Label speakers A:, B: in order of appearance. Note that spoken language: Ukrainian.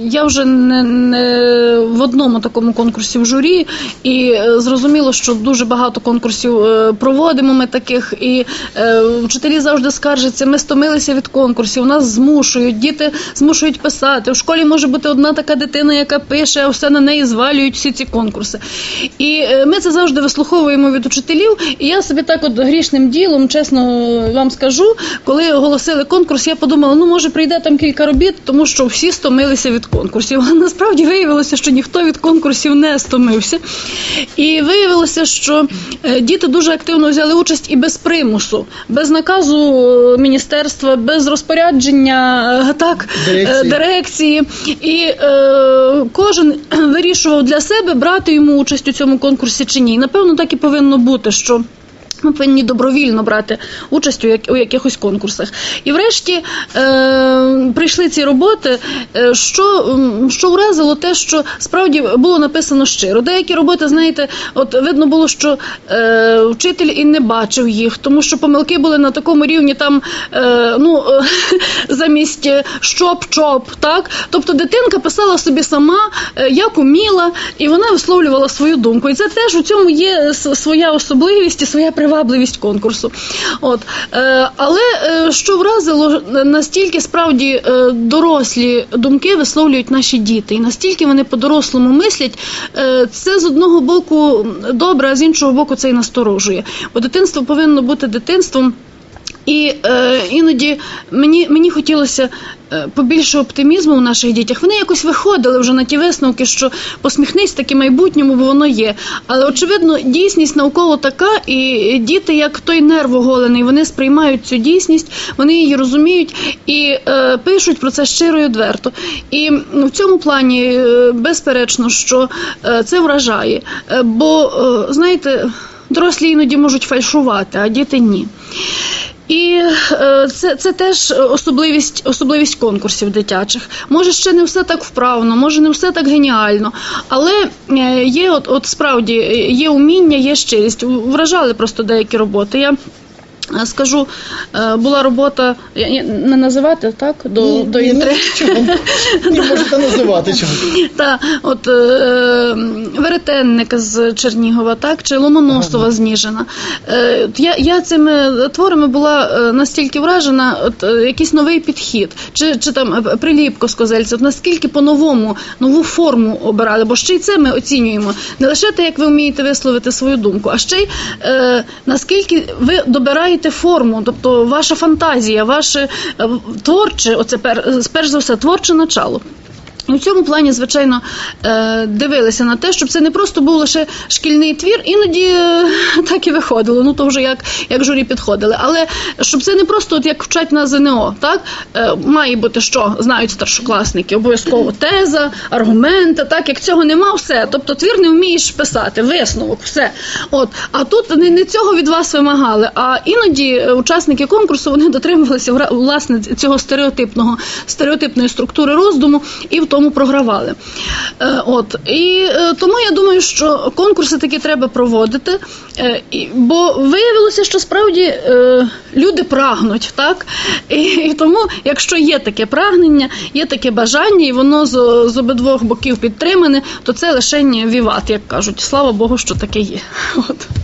A: Я вже не, не в одному такому конкурсі в журі, і е, зрозуміло, що дуже багато конкурсів е, проводимо ми таких, і е, вчителі завжди скаржаться, ми стомилися від конкурсів, нас змушують, діти змушують писати. В школі може бути одна така дитина, яка пише, а все на неї звалюють всі ці конкурси. І е, ми це завжди вислуховуємо від учителів. І я собі так от грішним ділом, чесно вам скажу, коли оголосили конкурс, я подумала, ну може прийде там кілька робіт, тому що всі стомилися від конкурсів. А насправді виявилося, що ніхто від конкурсів не стомився. І виявилося, що е, діти дуже активно взяли участь і без примусу, без наказу е, міністерства, без розпорядження е, так,
B: Дирекції.
A: дирекції. І е, кожен вирішував для себе, брати йому участь у цьому конкурсі чи ні. І, напевно, так і повинно бути, що. Ми повинні добровільно брати участь у, як, у якихось конкурсах. І врешті е, прийшли ці роботи, е, що, що вразило те, що справді було написано щиро. Деякі роботи, знаєте, от видно було, що е, вчитель і не бачив їх, тому що помилки були на такому рівні, там е, ну, е, замість щоб-чоп, так? Тобто дитинка писала собі сама, е, як уміла, і вона висловлювала свою думку. І це теж у цьому є своя особливість і своя привабливість конкурсу. От. Е, але е, що вразило, настільки справді е, дорослі думки висловлюють наші діти, і настільки вони по-дорослому мислять, е, це з одного боку добре, а з іншого боку це і насторожує. Бо дитинство повинно бути дитинством. І е, іноді мені, мені хотілося е, побільше оптимізму у наших дітях. Вони якось виходили вже на ті висновки, що посміхнись таки майбутньому, бо воно є. Але очевидно, дійсність навколо така, і діти, як той нерв оголений, вони сприймають цю дійсність, вони її розуміють і е, пишуть про це щиро і відверто. І в цьому плані, е, безперечно, що е, це вражає. Е, бо, е, знаєте, дорослі іноді можуть фальшувати, а діти ні. І е, це, це теж особливість, особливість конкурсів дитячих. Може, ще не все так вправно, може не все так геніально, але е, є от, от справді е, є уміння, є щирість. Вражали просто деякі роботи. Я скажу, е, була робота, я- не називати так до,
B: Ні,
A: до інтри.
B: чому? Не можете називати чому.
A: Та от е, Веретенник з Чернігова, так чи Ломоносова з Ніжина. Е, от я, я цими творами була е, настільки вражена, от е, якийсь новий підхід, чи, чи там е, приліпко з козельця, от наскільки по-новому нову форму обирали, бо ще й це ми оцінюємо. Не лише те, як ви вмієте висловити свою думку, а ще й е, наскільки ви добираєте форму, тобто ваша фантазія, ваше е, творче, оце перш за все, творче начало. І в цьому плані, звичайно, е, дивилися на те, щоб це не просто був лише шкільний твір, іноді е, так і виходило. Ну то вже як, як журі підходили. Але щоб це не просто от як вчать на ЗНО, так Е, має бути що знають старшокласники, обов'язково теза, аргументи. Так як цього нема, все. Тобто твір не вмієш писати, висновок, все. От а тут не, не цього від вас вимагали. А іноді учасники конкурсу вони дотримувалися власне цього стереотипного стереотипної структури роздуму і в тому програвали. Е, от і е, тому я думаю, що конкурси таки треба проводити, е, бо виявилося, що справді люди прагнуть, так і, тому, якщо є таке прагнення, є таке бажання, і воно з, з обидвох боків підтримане, то це лише віват, як кажуть. Слава Богу, що таке є. От.